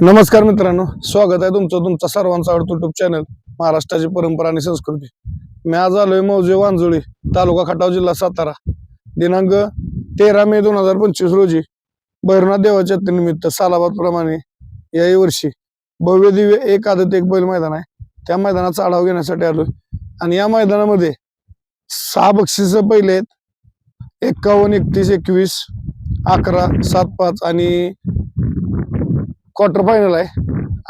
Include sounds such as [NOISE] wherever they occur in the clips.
नमस्कार मित्रांनो स्वागत आहे तुमचं तुमचा सर्वांचा आवडतो युट्यूब चॅनल महाराष्ट्राची परंपरा आणि संस्कृती. मी आज आलोय मौजे वांजुळी तालुका खटाव जिल्हा सातारा. दिनांक तेरा मे दोन हजार पंचवीस रोजी भैरवनाथ देवाच्या निमित्त सालाबाद प्रमाणे याही वर्षी भव्य दिव्य एक आदत एक बैल मैदान आहे. त्या मैदानाचा आढावा घेण्यासाठी आलोय. आणि या मैदानामध्ये सहा बक्षिस पहिले आहेत. एक्कावन्न एकतीस एकवीस अकरा सात पाच आणि क्वार्टर फायनल आहे.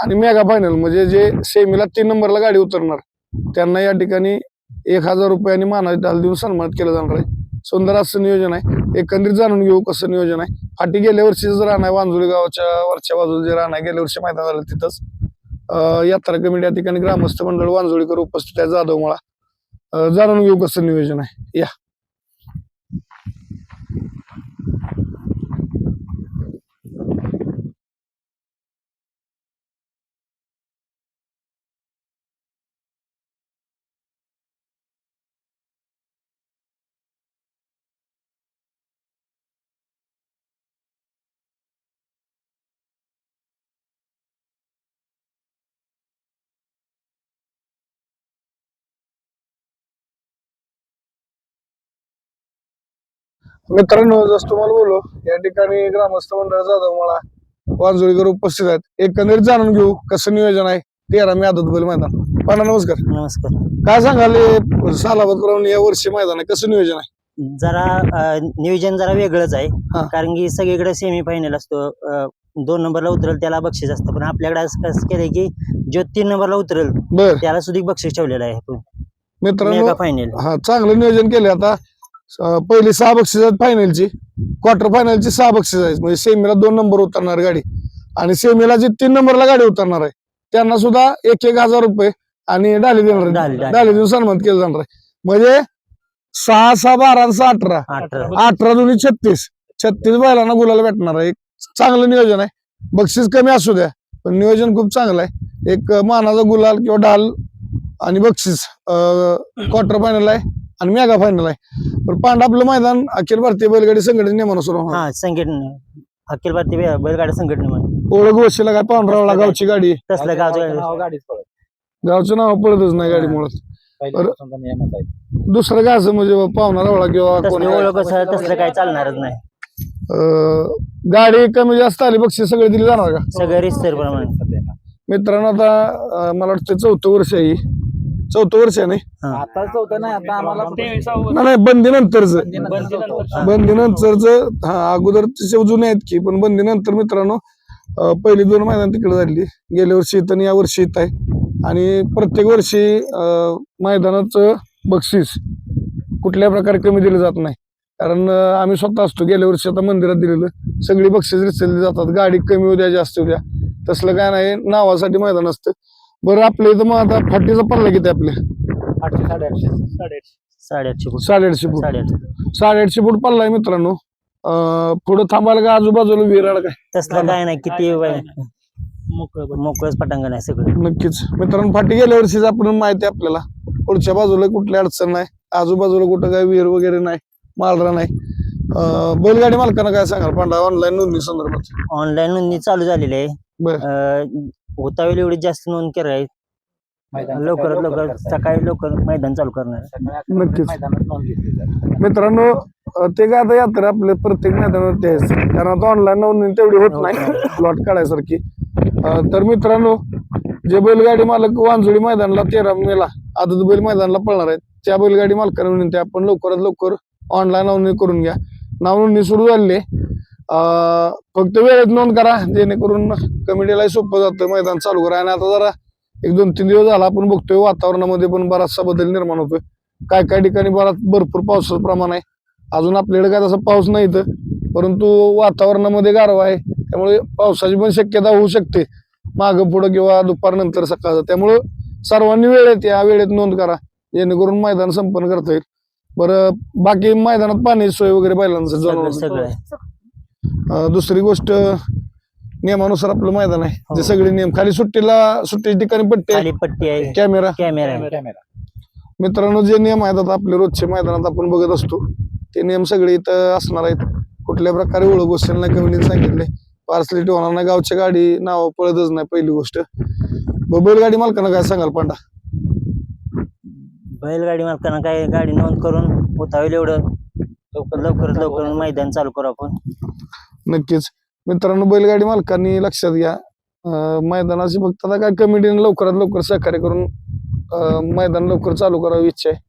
आणि मेगा फायनल म्हणजे जे सेमीला तीन नंबरला गाडी उतरणार त्यांना या ठिकाणी एक हजार रुपये आणि मानाची दाल देऊन सन्मानित केलं जाणार आहे. सुंदर असं नियोजन आहे. एकंदरीत जाणून घेऊ कसं नियोजन आहे. फाटी गेल्या वर्षीच राहणार आहे वांजुळी गावाच्या वरच्या बाजूला जे राहणार गेल्या वर्षी मैदान झालं तिथंच. यात्रा कमिटी या ठिकाणी ग्रामस्थ मंडळ वांजुळीकर उपस्थित आहे जाधव मला जाणून घेऊ कसं नियोजन आहे. या. मित्रांनो जसं तुम्हाला बोललो या ठिकाणी ग्रामस्थ मंडळ जाधव मला वांजुळीकर उपस्थित आहेत. एकंदरीत जाणून घेऊ कसं नियोजन आहे. तेरा मे आदत बैल मैदान पाना नमस्कार. नमस्कार. काय सांगाल हे सालाबाद करून या वर्षी मैदान आहे कसं नियोजन आहे? जरा नियोजन जरा वेगळंच हा. आहे कारण की सगळीकडे सेमी फायनल असतो. अ, दोन नंबरला उतरेल त्याला बक्षीस असतं. पण आपल्याकडे असं कसं केलंय की जो तीन नंबरला उतरेल बर. त्याला सुद्धा बक्षीस ठेवलेलं आहे. मित्रांनो फायनल हा चांगलं नियोजन केले आता. पहिली सहा बक्षीस आहेत फायनलची क्वार्टर फायनलची सहा बक्षीस आहेत. म्हणजे सेमीला दोन नंबर उतरणार गाडी. आणि सेमीला जी तीन नंबरला गाडी उतरणार आहे त्यांना सुद्धा एक एक हजार रुपये आणि डाली देणार आहे. डाली, डाली. डाली देऊन सन्मान केलं जाणार आहे. म्हणजे सहा सहा बारा सहा अठरा. अठरा. दोन्ही छत्तीस. छत्तीस बैलांना गुलाला भेटणार आहे. एक चांगलं नियोजन आहे. बक्षीस कमी असू द्या पण नियोजन खूप चांगलं आहे. एक मानाचा गुलाल किंवा ढाल आणि बक्षीस क्वार्टर फायनल आहे. आणि मेगा फायनल आहे. पण पांडा आपलं मैदान अखिल भारतीय बैलगाडी संघटने नियमानुसार होणार. हा संघटना. अखिल भारतीय बैलगाडा संघटनेमध्ये. ओळख वशीला काय पांढरावला गावची गाडी? तसलं गावचं गावचं नाव पडतच नाही गाडी मुळात. नियमच दुसरं काय असं म्हणजे पाहुणा रावळा किंवा कोणी ओळख असं तसलं काय चालणारच नाही. अं, गाडी कमी जास्त आली बक्षीस सगळे दिली जाणार का? सगळं रिस्तर प्रमाणे. मित्रांनो आता अं, मला वाटतं चौथं वर्ष आहे ही. चौथं वर्ष आहे नाही. आता चौथं नाही आता आम्हाला नाही, नाही बंदी नंतरच बंदी नंतरच हा अगोदर तसे जुने आहेत की पण बंदी नंतर मित्रांनो अं, पहिली दोन मैदान तिकडे झाली. गेल्या वर्षी इथं आणि या वर्षी इथं आहे. आणि प्रत्येक वर्षी अं, मैदानाचं बक्षीस कुठल्या प्रकारे कमी दिलं जात नाही. कारण अं, आम्ही स्वतः असतो. गेल्या वर्षी आता मंदिरात दिलेलं. सगळी बक्षीस रिचलली जातात. गाडी कमी होऊ द्या जास्त होऊ द्या. तसलं काय नाही. नावासाठी मैदान असतं. बरं आपल्या इथं मग आता फाटीचा पडला किती आपल्या आठशे साडेआठशे. साडेआठशे. फूट. साडेआठशे फूट. साडेआठशे साडेआठशे फूट पडलाय मित्रांनो. अं, पुढं थांबायला का आजूबाजूला विराड काय? तसलं काय नाही किती मोकळच पटांगण आहे सगळं. नक्कीच. मित्रांनो फाटी गेल्या वर्षीच आपण माहिती आहे आपल्याला. पुढच्या बाजूला कुठली अडचण नाही. आजूबाजूला कुठं काय विहीर वगैरे नाही मालरा नाही. अं, बैलगाडी मालकांना काय सांगाल? पांडा ऑनलाईन नोंदणी संदर्भात. ऑनलाईन नोंदणी चालू झालेली आहे. बर. अं, होता वेळी एवढी जास्त नोंद कराय लवकरात लवकर सकाळी लवकर मैदान चालू करणार. आहे. नक्कीच. मैदानात नोंद घेतली जाते. मित्रांनो अं, ते काय आता यात्रा आपल्या प्रत्येक मैदानावरती आहेच कारण आता ऑनलाईन नोंदणी तेवढी होत नाही. प्लॉट काढायसारखी. अं, तर मित्रांनो जे बैलगाडी मालक वांजुळी मैदानाला तेरा मेला आदत बैल मैदानाला पळणार आहेत त्या बैलगाडी मालकांना विनंती आहे, आपण लवकरात लवकर ऑनलाईन नोंदणी करून घ्या. नाव नोंदणी सुरू झाली आहे. फक्त वेळेत नोंद करा जेणेकरून कमिटीला सोपं जातं मैदान चालू करा. आणि आता जरा एक दोन तीन दिवस झाला आपण बघतोय वातावरणामध्ये पण बराचसा बदल निर्माण होतोय. काय काय ठिकाणी बराच भरपूर पावसाचं प्रमाण आहे. अजून आपल्याकडे काय तसा पाऊस नाही तर परंतु वातावरणामध्ये गारवा आहे. त्यामुळे पावसाची पण शक्यता होऊ शकते. मागं पुढं किंवा दुपारनंतर सकाळचं. त्यामुळं सर्वांनी वेळेत या वेळेत नोंद करा. जेणेकरून मैदान संपन्न करता येईल. बरं बाकी मैदानात पाण्याची सोय वगैरे बैलांचं सगळं जनावर सगळं दुसरी गोष्ट नियमानुसार आपलं मैदान आहे. हो. जे सगळे नियम खाली सुट्टीला सुट्टीच्या ठिकाणी पट्टे खाली पट्टी आहे. कॅमेरा. कॅमेरा आहे. कॅमेरा. मित्रांनो जे नियम आहेत आता आपले रोजचे मैदानात आपण बघत असतो. ते नियम सगळे इथं असणार आहेत. कुठल्या प्रकारे ओळख गोष्टींना कमिटीने सांगितले. पार्सली ठेवणार गावच्या गाडी नाव पळतच नाही पहिली गोष्ट. बैलगाडी मालकांना काय सांगाल पांडा? बैलगाडी मालकांना काय गाडी नोंद करून होईल एवढं. लवकर लवकरात लवकर मैदान चालू करू आपण. नक्कीच. मित्रांनो बैलगाडी मालकांनी लक्षात घ्या मैदानाची फक्त आता काय कमिटीने लवकरात लवकर सहकार्य करून मैदान लवकर चालू करावी इच्छा आहे.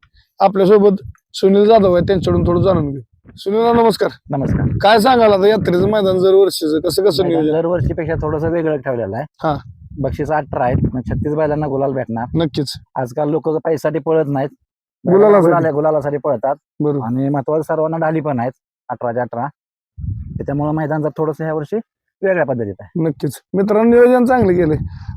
आपल्यासोबत सुनील जाधव आहे त्यांच्याकडून थोडं जाणून घेऊ. सुनील नमस्कार. नमस्कार. काय सांगाल आता यात्रेचं मैदान जर वर्षीचं कसं कसं नियोजन? दरवर्षीपेक्षा थोडंसं वेगळं ठेवलेलं हा. आहे बक्षीस अठरा आहेत छत्तीस बैलांना गुलाल भेटणार. नक्कीच. आजकाल लोक पैशासाठी पळत नाहीत. गुलाला- गुलालासाठी पळतात. आणि महत्वाचं सर्वांना ढाली पण आहेत अठराच्या अठरा. त्याच्यामुळे मैदान जर थोडस ह्या वर्षी वेगळ्या पद्धतीत आहे. नक्कीच. मित्रांनो नियोजन चांगले केले.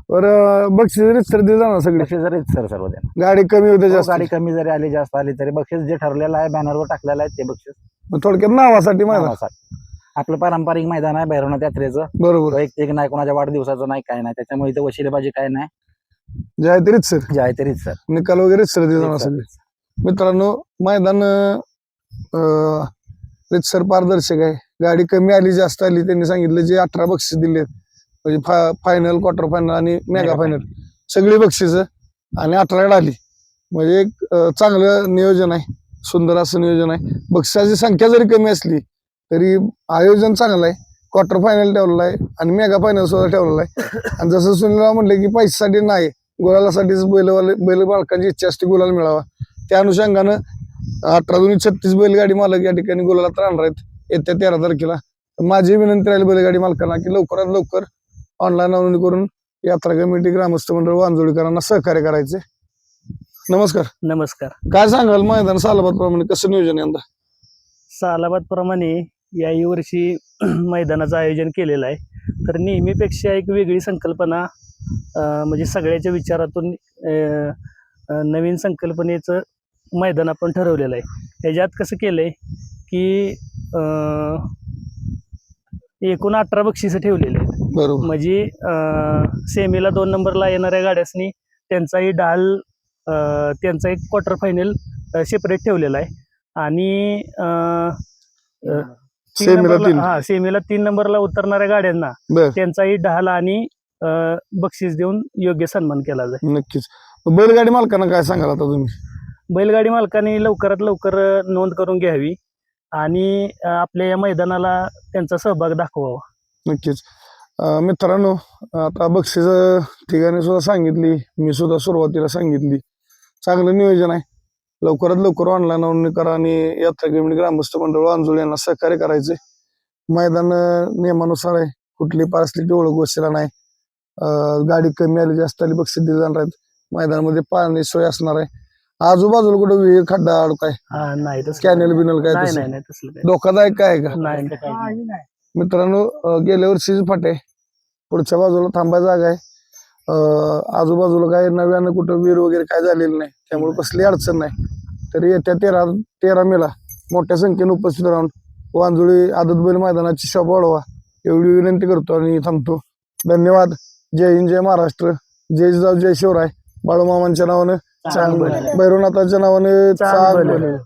बरं बक्षीस रितसर दिली जाणार सगळी? बक्षीस जरी सर सर्व देणार. गाडी कमी होते हो, जास्त गाडी कमी जरी आली जास्त आली तरी बक्षीस जे ठरलेलं आहे बॅनरवर टाकलेलं आहे ते बक्षीस. मग थोडक्यात नावासाठी मैदान. नावासाठी. आपलं पारंपरिक मैदान आहे भैरवनाथ यात्रेचं. बरोबर. वैयक्तिक नाही कोणाच्या वाढदिवसाचं नाही काय नाही. त्याच्यामुळे इथे वशिलेबाजी काय नाही. जे आहे ते रितसर. जे आहे तरीच सर निकाल वगैरे रितसर दिले जाणार सगळे. मित्रांनो मैदान अं, रितसर पारदर्शक आहे. गाडी कमी आली जास्त आली त्यांनी सांगितलं जे अठरा बक्षीस दिले म्हणजे फा फायनल क्वार्टर फायनल आणि मेगा फायनल सगळी बक्षीस आणि अठराकडे आली. म्हणजे एक चांगलं नियोजन आहे. सुंदर असं नियोजन आहे. बक्षिसाची संख्या जरी कमी असली तरी आयोजन चांगलं आहे. क्वार्टर फायनल ठेवलेलं आहे आणि मेगा फायनल सुद्धा ठेवलेलं आहे. आणि जसं सुनीलराव म्हणले की पैशासाठी नाही गुलालासाठीच बैलवाले बैल बालकांची इच्छा असते गुलाल मिळावा. त्या अनुषंगानं अठरा दोन्ही छत्तीस बैलगाडी मालक या ठिकाणी गुलालात राहणार आहेत. येत्या तेरा तारखेला. माझी विनंती राहील बैलगाडी मालकांना की लवकरात लवकर ऑनलाईन नोंदणी करून यात्रा कमिटी ग्रामस्थ मंडळ वांजोळीकरांना सहकार्य करायचे. नमस्कार. नमस्कार. काय सांगाल? मैदान सालाबाद प्रमाणे कसं नियोजन यंदा? सालाबाद प्रमाणे याही वर्षी [CLEARS THROAT] मैदानाचं आयोजन केलेलं आहे. तर नेहमीपेक्षा एक वेगळी संकल्पना म्हणजे सगळ्याच्या विचारातून नवीन संकल्पनेचं मैदान आपण ठरवलेलं आहे. ह्याच्यात कसं केलं आहे की अं, एकूण अठरा बक्षिसं ठेवलेले आहेत. बरोबर. म्हणजे सेमीला दोन नंबरला येणाऱ्या गाड्यासनी त्यांचाही डाल त्यांचा एक क्वार्टर फायनल सेपरेट ठेवलेला आहे. आणि हा सेमीला तीन नंबरला उतरणाऱ्या गाड्यांना त्यांचाही ढाल आणि बक्षीस देऊन योग्य सन्मान केला जाईल. नक्कीच. बैलगाडी मालकांना काय सांगाल आता तुम्ही? बैलगाडी मालकांनी लवकरात लवकर नोंद करून घ्यावी आणि आपल्या या मैदानाला त्यांचा सहभाग दाखवावा. नक्कीच. मित्रांनो आता बक्षीस ठिकाणी सुद्धा सांगितली मी सुद्धा सुरुवातीला सांगितली. चांगलं नियोजन आहे. लवकरात लवकर ऑनलाईन नोंदणी करा आणि यात्रा ग्रामीण ग्रामस्थ मंडळ अंजुळ यांना सहकार्य करायचे मैदान नियमानुसार आहे. कुठली पार्सलिटी ओळख वशिला नाही. गाडी कमी आली जास्त आली बक्षीस दिली जाणार आहेत. मैदानामध्ये पाणी सोय असणार आहे. आजूबाजूला कुठं विहीर खड्डा अडकाय हा नाही तसं कॅनल बिनल काय नाही. तसं? नाही नाही तसलं काही धोकादायक काय आहे का? नाही नाही मित्रांनो अं, गेल्या वर्षीच फाटे पुढच्या बाजूला थांबाय जागा आहे. अं, आजूबाजूला काय नव्यानं कुठं वीर वगैरे काय झालेलं नाही. त्यामुळे कसली अडचण नाही. तरी येत्या तेरा तेरा मेला मोठ्या संख्येने उपस्थित राहून वांजुळी आदत बैल मैदानाची शॉप वाढवा. एवढी विनंती करतो आणि थांबतो. धन्यवाद. जय हिंद जय महाराष्ट्र. जय जिजाऊ जय शिवराय. बाळूमामांच्या नावानं चांग भैरवनाथाच्या नावाने चांग चांग भले. भले.